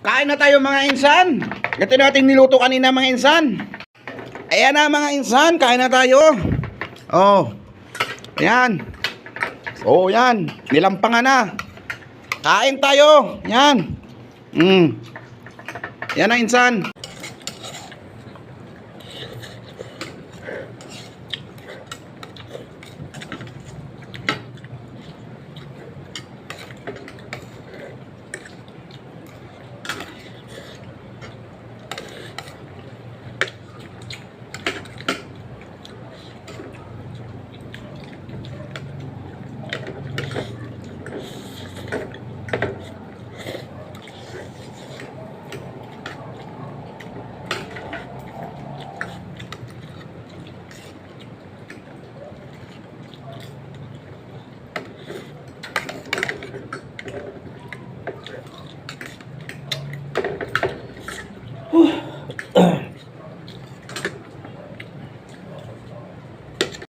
Kain na tayo mga insan. Ito na ating niluto kanina mga insan. Ayan na mga insan, kain na tayo. Oh. Ayan. Oh, yan. Nilampangan na. Kain tayo. Yan. Mm. Yan na insan. Whew.